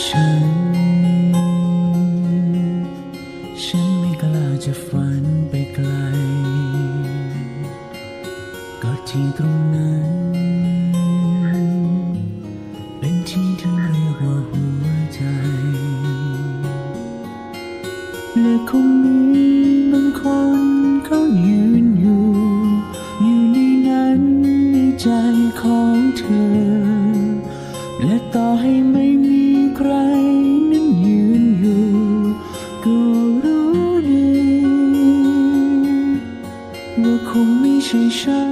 ฉัน ฉันไม่กล้าจะฝันไปไกล ก็ที่ตรงนั้น เป็นที่ที่เรียกว่าหัวใจ และคงมีบางคนเขายืนอยู่ อยู่ในนั้นในใจของเธอ และต่อให้ไม่มี รนั้นยืนอยู่ก็รู้ดีว่าคงไม่ใช่ฉัน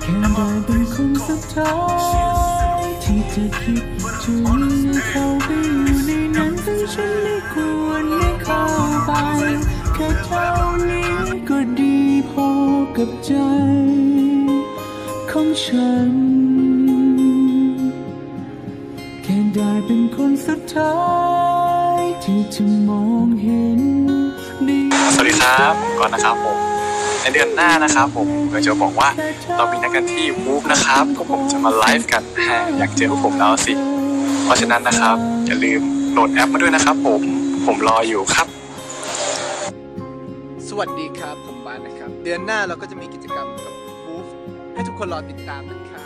แค่ได้เป็นคนสุดท้ายที่จะคิดถึงและเข้าไปอยู่ในนั้นซึ่งฉันไม่ควรได้เข้าไปแค่เท่านี้ก็ดีพอกับใจของฉัน เป็นคนสุดท้ายที่จะมองเห็นในสวัสดีครับก่อนนะครับผมในเดือนหน้านะครับผมเราจะบอกว่าเรามีนัดกันที่วูฟนะครับก็ผมจะมาไลฟ์กันแหมอยากเจอพวกผมแล้วสิ เพราะฉะนั้นนะครับอย่าลืมโหลดแอปมาด้วยนะครับผมผมรออยู่ครับ สวัสดีครับผมบานนะครับ เดือนหน้าเราก็จะมีกิจกรรมกับบูฟให้ทุกคนรอติดตามนะครับ